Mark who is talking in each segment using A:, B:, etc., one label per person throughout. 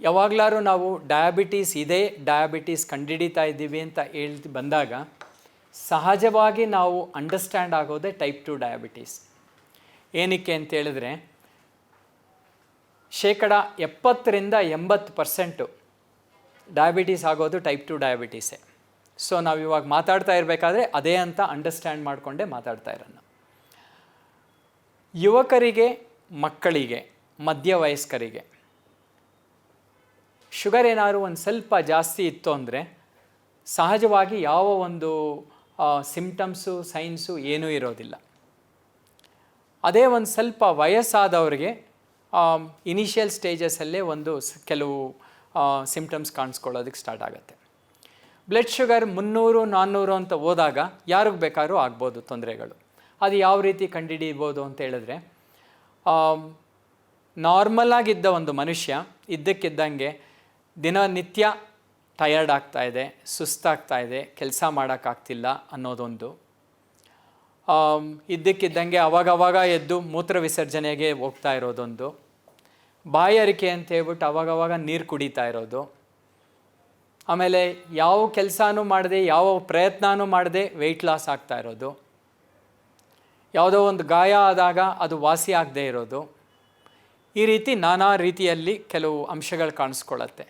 A: ಯಾವಾಗಲಾರು ನಾವು ಡಯಾಬಿಟೀಸ್ ಇದೆ ಡಯಾಬಿಟೀಸ್ ಕಂಡುಹಿಡಿತಾ ಇದ್ದೀವಿ ಅಂತ ಹೇಳ್ತಿ ಬಂದಾಗ ಸಹಜವಾಗಿ ನಾವು ಅಂಡರ್ಸ್ಟ್ಯಾಂಡ್ ಆಗೋದೇ ಟೈಪ್ ಟು ಡಯಾಬಿಟೀಸ್ ಏನಕ್ಕೆ ಅಂತೇಳಿದ್ರೆ ಶೇಕಡ ಎಪ್ಪತ್ತರಿಂದ ಎಂಬತ್ತು ಪರ್ಸೆಂಟು ಡಯಾಬಿಟೀಸ್ ಆಗೋದು ಟೈಪ್ ಟು ಡಯಾಬಿಟೀಸೇ ಸೊ ನಾವು ಇವಾಗ ಮಾತಾಡ್ತಾ ಇರಬೇಕಾದ್ರೆ ಅದೇ ಅಂತ ಅಂಡರ್ಸ್ಟ್ಯಾಂಡ್ ಮಾಡಿಕೊಂಡೇ ಮಾತಾಡ್ತಾ ಇರೋಣ ಯುವಕರಿಗೆ, ಮಕ್ಕಳಿಗೆ, ಮಧ್ಯವಯಸ್ಕರಿಗೆ ಶುಗರ್ ಏನಾದ್ರು ಒಂದು ಸ್ವಲ್ಪ ಜಾಸ್ತಿ ಇತ್ತು ಅಂದರೆ ಸಹಜವಾಗಿ ಯಾವ ಒಂದು ಸಿಮ್ಟಮ್ಸು ಸೈನ್ಸು ಏನೂ ಇರೋದಿಲ್ಲ. ಅದೇ ಒಂದು ಸ್ವಲ್ಪ ವಯಸ್ಸಾದವ್ರಿಗೆ ಇನಿಷಿಯಲ್ ಸ್ಟೇಜಸ್ಸಲ್ಲೇ ಒಂದು ಕೆಲವು ಸಿಮ್ಟಮ್ಸ್ ಕಾಣಿಸ್ಕೊಳ್ಳೋದಕ್ಕೆ ಸ್ಟಾರ್ಟ್ ಆಗುತ್ತೆ. ಬ್ಲಡ್ ಶುಗರ್ ಮುನ್ನೂರು, ನಾನ್ನೂರು ಅಂತ ಹೋದಾಗ ಯಾರಿಗೆ ಬೇಕಾದ್ರೂ ಆಗ್ಬೋದು ತೊಂದರೆಗಳು. ಅದು ಯಾವ ರೀತಿ ಕಂಡುಹಿಡಿಬೋದು ಅಂತ ಹೇಳಿದ್ರೆ ನಾರ್ಮಲ್ ಆಗಿದ್ದ ಒಂದು ಮನುಷ್ಯ ಇದ್ದಕ್ಕಿದ್ದಂಗೆ ದಿನನಿತ್ಯ ಟಯರ್ಡ್ ಆಗ್ತಾ ಇದೆ, ಸುಸ್ತಾಗ್ತಾ ಇದೆ, ಕೆಲಸ ಮಾಡೋಕ್ಕಾಗ್ತಿಲ್ಲ ಅನ್ನೋದೊಂದು. ಇದ್ದಕ್ಕಿದ್ದಂಗೆ ಅವಾಗವಾಗ ಎದ್ದು ಮೂತ್ರ ವಿಸರ್ಜನೆಗೆ ಹೋಗ್ತಾ ಇರೋದೊಂದು. ಬಾಯಾರಿಕೆ ಅಂತ ಹೇಳ್ಬಿಟ್ಟು ಅವಾಗವಾಗ ನೀರು ಕುಡಿತಾ ಇರೋದು. ಆಮೇಲೆ ಯಾವ ಕೆಲಸನೂ ಮಾಡದೆ, ಯಾವ ಪ್ರಯತ್ನನೂ ಮಾಡದೆ ವೆಯ್ಟ್ ಲಾಸ್ ಆಗ್ತಾ ಇರೋದು. ಯಾವುದೋ ಒಂದು ಗಾಯ ಆದಾಗ ಅದು ವಾಸಿ ಆಗದೆ ಇರೋದು. ಈ ರೀತಿ ನಾನಾ ರೀತಿಯಲ್ಲಿ ಕೆಲವು ಅಂಶಗಳು ಕಾಣಿಸ್ಕೊಳ್ಳುತ್ತೆ.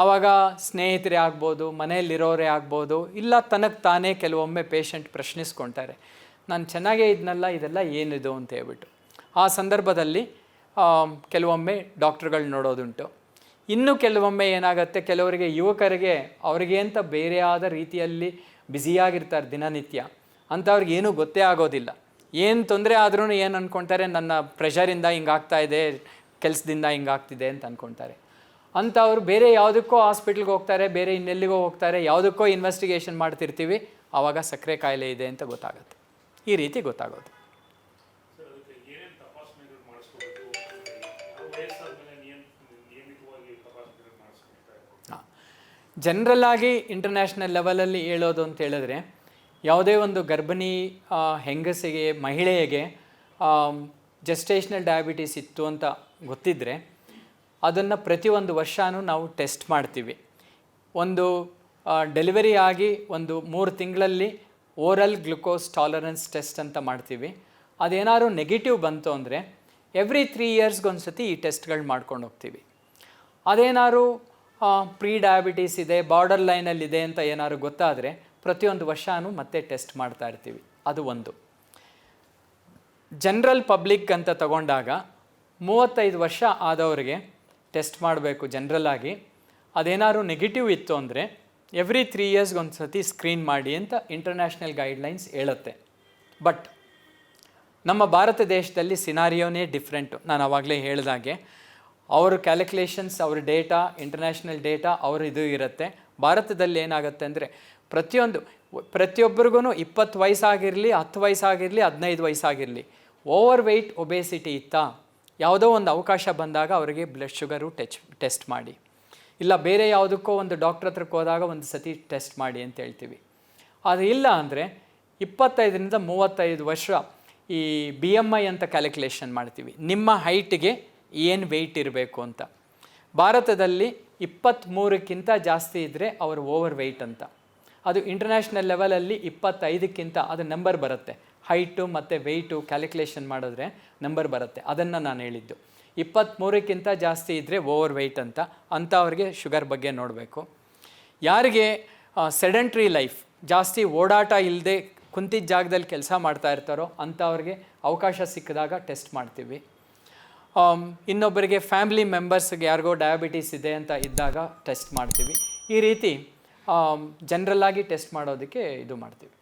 A: ಆವಾಗ ಸ್ನೇಹಿತರೇ ಆಗ್ಬೋದು, ಮನೆಯಲ್ಲಿರೋರೇ ಆಗ್ಬೋದು, ಇಲ್ಲ ತನಗೆ ತಾನೇ ಕೆಲವೊಮ್ಮೆ ಪೇಷಂಟ್ ಪ್ರಶ್ನಿಸ್ಕೊಳ್ತಾರೆ ನಾನು ಚೆನ್ನಾಗೇ ಇದ್ನಲ್ಲ, ಇದೆಲ್ಲ ಏನಿದು ಅಂತ ಹೇಳ್ಬಿಟ್ಟು. ಆ ಸಂದರ್ಭದಲ್ಲಿ ಕೆಲವೊಮ್ಮೆ ಡಾಕ್ಟ್ರುಗಳು ನೋಡೋದುಂಟು. ಇನ್ನು ಕೆಲವೊಮ್ಮೆ ಏನಾಗುತ್ತೆ, ಕೆಲವರಿಗೆ ಯುವಕರಿಗೆ ಅವರಿಗೆ ಅಂತ ಬೇರೆಯಾದ ರೀತಿಯಲ್ಲಿ ಬ್ಯುಸಿಯಾಗಿರ್ತಾರೆ ದಿನನಿತ್ಯ. ಅಂಥವ್ರಿಗೆ ಏನೂ ಗೊತ್ತೇ ಆಗೋದಿಲ್ಲ. ಏನು ತೊಂದರೆ ಆದ್ರೂ ಏನು ಅಂದ್ಕೊಳ್ತಾರೆ ನನ್ನ ಪ್ರೆಷರಿಂದ ಹಿಂಗಾಗ್ತಾ ಇದೆ, ಕೆಲಸದಿಂದ ಹಿಂಗಾಗ್ತಿದೆ ಅಂತ ಅಂದ್ಕೊಳ್ತಾರೆ ಅಂಥವ್ರು ಬೇರೆ ಯಾವುದಕ್ಕೋ ಹಾಸ್ಪಿಟ್ಲ್ಗೆ ಹೋಗ್ತಾರೆ ಬೇರೆ ಇನ್ನೆಲ್ಲಿಗೋ ಹೋಗ್ತಾರೆ ಯಾವುದಕ್ಕೋ ಇನ್ವೆಸ್ಟಿಗೇಷನ್ ಮಾಡ್ತಿರ್ತೀವಿ ಆವಾಗ ಸಕ್ಕರೆ ಕಾಯಿಲೆ ಇದೆ ಅಂತ ಗೊತ್ತಾಗುತ್ತೆ. ಈ ರೀತಿ ಗೊತ್ತಾಗೋದು.
B: ಸರ್ ಅದಕ್ಕೆ ಏನೇನು ತಪಾಸಣೆಗಳು ಮಾಡಿಸ್ಕೋಬೇಕು? ಯಾವ ವಯಸ್ಸಾದ್ಮೇಲೆ ನಿಯಮ ನಿಯಮಿತವಾಗಿ ತಪಾಸಣೆಗಳು ಮಾಡಿಸ್ಕೊಳ್ತಾ ಇರ್ಬೇಕು
A: ಜನರಲ್ ಆಗಿ ಇಂಟರ್ನ್ಯಾಷನಲ್ ಲೆವೆಲಲ್ಲಿ ಹೇಳೋದು ಅಂತ ಹೇಳಿದ್ರೆ ಯಾವುದೇ ಒಂದು ಗರ್ಭಿಣಿ ಹೆಂಗಸಿಗೆ ಮಹಿಳೆಯಗೆ ಜೆಸ್ಟೇಷನಲ್ ಡಯಾಬಿಟೀಸ್ ಇತ್ತು ಅಂತ ಗೊತ್ತಿದ್ದರೆ ಅದನ್ನು ಪ್ರತಿಯೊಂದು ವರ್ಷವೂ ನಾವು ಟೆಸ್ಟ್ ಮಾಡ್ತೀವಿ. ಒಂದು ಡೆಲಿವರಿ ಆಗಿ ಒಂದು ಮೂರು ತಿಂಗಳಲ್ಲಿ ಓರಲ್ ಗ್ಲುಕೋಸ್ ಟಾಲರೆನ್ಸ್ ಟೆಸ್ಟ್ ಅಂತ ಮಾಡ್ತೀವಿ. ಅದೇನಾದ್ರೂ ನೆಗೆಟಿವ್ ಬಂತು ಅಂದರೆ ಎವ್ರಿ ತ್ರೀ ಇಯರ್ಸ್ಗೊಂದು ಸತಿ ಈ ಟೆಸ್ಟ್ಗಳು ಮಾಡ್ಕೊಂಡು ಹೋಗ್ತೀವಿ. ಅದೇನಾದ್ರು ಪ್ರೀ ಡಯಾಬಿಟೀಸ್ ಇದೆ, ಬಾರ್ಡರ್ ಲೈನಲ್ಲಿದೆ ಅಂತ ಏನಾದ್ರು ಗೊತ್ತಾದರೆ ಪ್ರತಿಯೊಂದು ವರ್ಷವೂ ಮತ್ತೆ ಟೆಸ್ಟ್ ಮಾಡ್ತಾ ಇರ್ತೀವಿ. ಅದು ಒಂದು. ಜನರಲ್ ಪಬ್ಲಿಕ್ ಅಂತ ತಗೊಂಡಾಗ ಮೂವತ್ತೈದು ವರ್ಷ ಆದವರಿಗೆ ಟೆಸ್ಟ್ ಮಾಡಬೇಕು ಜನರಲ್ ಆಗಿ ಅದೇನಾದ್ರು ನೆಗೆಟಿವ್ ಇತ್ತು ಅಂದರೆ ಎವ್ರಿ ತ್ರೀ ಇಯರ್ಸ್ಗೆ ಒಂದು ಸತಿ ಸ್ಕ್ರೀನ್ ಮಾಡಿ ಅಂತ ಇಂಟರ್ನ್ಯಾಷನಲ್ ಗೈಡ್ಲೈನ್ಸ್ ಹೇಳುತ್ತೆ. ಬಟ್ ನಮ್ಮ ಭಾರತ ದೇಶದಲ್ಲಿ ಸಿನಾರಿಯೋನೇ ಡಿಫ್ರೆಂಟು. ನಾನು ಆವಾಗಲೇ ಹೇಳಿದಾಗೆ ಅವ್ರ ಕ್ಯಾಲ್ಕುಲೇಷನ್ಸ್, ಅವ್ರ ಡೇಟಾ, ಇಂಟರ್ನ್ಯಾಷನಲ್ ಡೇಟಾ ಅವ್ರ ಇದು ಇರುತ್ತೆ. ಭಾರತದಲ್ಲಿ ಏನಾಗುತ್ತೆ ಅಂದರೆ ಪ್ರತಿಯೊಂದು ಪ್ರತಿಯೊಬ್ಬರಿಗೂ ಇಪ್ಪತ್ತು ವಯಸ್ಸಾಗಿರಲಿ, ಹತ್ತು ವಯಸ್ಸಾಗಿರಲಿ, ಹದಿನೈದು ವಯಸ್ಸಾಗಿರಲಿ ಓವರ್ ವೆಯ್ಟ್ ಒಬೇಸಿಟಿ ಇತ್ತಾ? ಯಾವುದೋ ಒಂದು ಅವಕಾಶ ಬಂದಾಗ ಅವರಿಗೆ ಬ್ಲಡ್ ಶುಗರು ಟೆಚ್ ಟೆಸ್ಟ್ ಮಾಡಿ. ಇಲ್ಲ, ಬೇರೆ ಯಾವುದಕ್ಕೋ ಒಂದು ಡಾಕ್ಟ್ರ್ ಹತ್ರಕ್ಕೆ ಹೋದಾಗ ಒಂದು ಸತಿ ಟೆಸ್ಟ್ ಮಾಡಿ ಅಂತ ಹೇಳ್ತೀವಿ. ಅದು ಇಲ್ಲ ಅಂದರೆ ಇಪ್ಪತ್ತೈದರಿಂದ ಮೂವತ್ತೈದು ವರ್ಷ ಈ ಬಿ ಎಂ ಐ ಅಂತ ಕ್ಯಾಲ್ಕುಲೇಷನ್ ಮಾಡ್ತೀವಿ. ನಿಮ್ಮ ಹೈಟ್ಗೆ ಏನು ವೆಯ್ಟ್ ಇರಬೇಕು ಅಂತ. ಭಾರತದಲ್ಲಿ ಇಪ್ಪತ್ತ್ಮೂರಕ್ಕಿಂತ ಜಾಸ್ತಿ ಇದ್ದರೆ ಅವರು ಓವರ್ ವೆಯ್ಟ್ ಅಂತ. ಅದು ಇಂಟರ್ನ್ಯಾಷನಲ್ ಲೆವೆಲಲ್ಲಿ ಇಪ್ಪತ್ತೈದಕ್ಕಿಂತ ಅದು ನಂಬರ್ ಬರುತ್ತೆ. ಹೈಟು ಮತ್ತು ವೆಯ್ಟು ಕ್ಯಾಲ್ಕುಲೇಷನ್ ಮಾಡಿದ್ರೆ ನಂಬರ್ ಬರುತ್ತೆ. ಅದನ್ನು ನಾನು ಹೇಳಿದ್ದು. ಇಪ್ಪತ್ತ್ಮೂರಕ್ಕಿಂತ ಜಾಸ್ತಿ ಇದ್ದರೆ ಓವರ್ ವೆಯ್ಟ್ ಅಂತ. ಅಂಥವ್ರಿಗೆ ಶುಗರ್ ಬಗ್ಗೆ ನೋಡಬೇಕು. ಯಾರಿಗೆ ಸೆಡೆಂಟ್ರಿ ಲೈಫ್, ಜಾಸ್ತಿ ಓಡಾಟ ಇಲ್ಲದೆ ಕುಂತಿದ್ದ ಜಾಗದಲ್ಲಿ ಕೆಲಸ ಮಾಡ್ತಾ ಇರ್ತಾರೋ ಅಂಥವ್ರಿಗೆ ಅವಕಾಶ ಸಿಕ್ಕಿದಾಗ ಟೆಸ್ಟ್ ಮಾಡ್ತೀವಿ. ಇನ್ನೊಬ್ಬರಿಗೆ ಫ್ಯಾಮಿಲಿ ಮೆಂಬರ್ಸ್ಗೆ ಯಾರಿಗೋ ಡಯಾಬಿಟೀಸ್ ಇದೆ ಅಂತ ಇದ್ದಾಗ ಟೆಸ್ಟ್ ಮಾಡ್ತೀವಿ. ಈ ರೀತಿ ಜನರಲ್ಲಾಗಿ ಟೆಸ್ಟ್ ಮಾಡೋದಕ್ಕೆ ಇದು ಮಾಡ್ತೀವಿ.